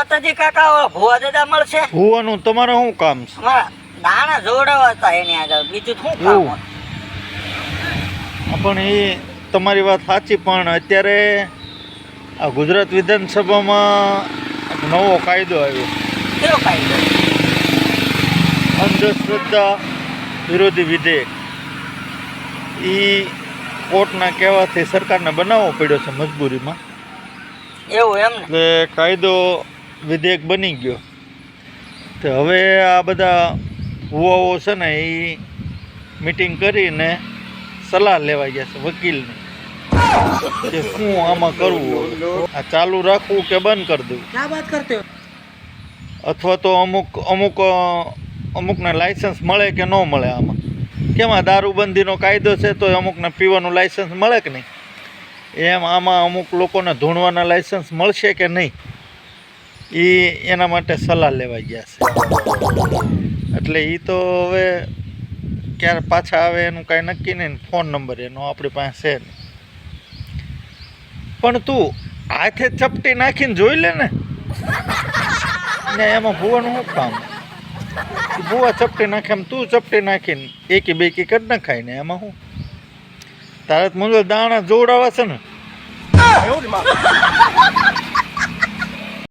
માતાજી કાકા ભુવા દાદા મળશે? ભુવાનું તમારે શું કામ છે? દાણા જોડાવા હતા એની આગળ. બીજું શું કામ પણ એ તમારી વાત સાચી પણ અત્યારે આ ગુજરાત વિધાનસભામાં નવો કાયદો આવ્યો. કેવો કાયદો? અંધશ્રદ્ધા વિરોધી વિધેયક. એ કોર્ટના કહેવાથી સરકારને બનાવવો પડ્યો છે મજબૂરીમાં. એવું એમ એટલે કાયદો વિધેયક બની ગયો. તો હવે આ બધા હુવાઓ છે ને એ મિટિંગ કરીને સલાહ લેવા ગયા છે વકીલની. કે શું આમાં કરવું આ ચાલુ રાખવું કે બંધ કરી દેવું? ક્યાં વાત કરતે અથવા તો અમુક અમુક અમુકને લાયસન્સ મળે કે ન મળે આમાં? કેમ આ દારૂબંધીનો કાયદો છે તો અમુકને પીવાનું લાયસન્સ મળે કે નહીં? એમ આમાં અમુક લોકોને ધૂણવાના લાયસન્સ મળશે કે નહીં? એ એના માટે સલાહ લેવા ગયા છે. એટલે એ તો હવે ક્યારે પાછા આવે એનું કાંઈ નક્કી નહીં ફોન નંબર એનો આપણી પાસે છે પણ તું હાથે ચપટી નાખીને જોઈ લે ને. એમાં ભૂવાનું શું કામ? ભૂવા ચપટી નાખે એમ તું ચપટી નાખીને એકી બેકી કરી નાખાય ને એમાં શું? તારે તો મુંજો દાણા જોડાવા છે ને.